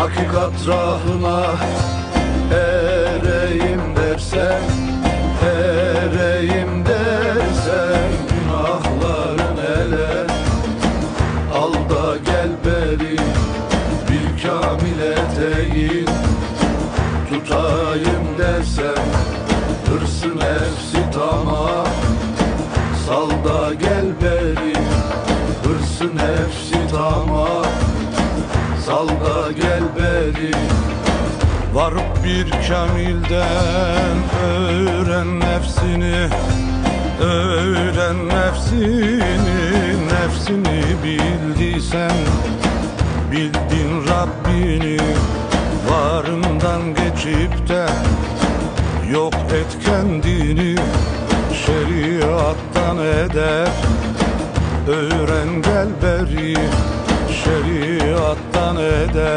Hakikat rahına ereyim dersen Ereyim dersen günahların ele. Al da gel beri bir kamil eteğin Tutayım dersen hırsı nefsi tamam. Sal da gel beri hırsı nefsi tamam Sal gel beri Varıp bir kamilden öğren nefsini Öğren nefsini, nefsini bildiysen Bildin Rabbini varından geçip de Yok et kendini şeriattan eder. Öğren gel beri şeriattan eder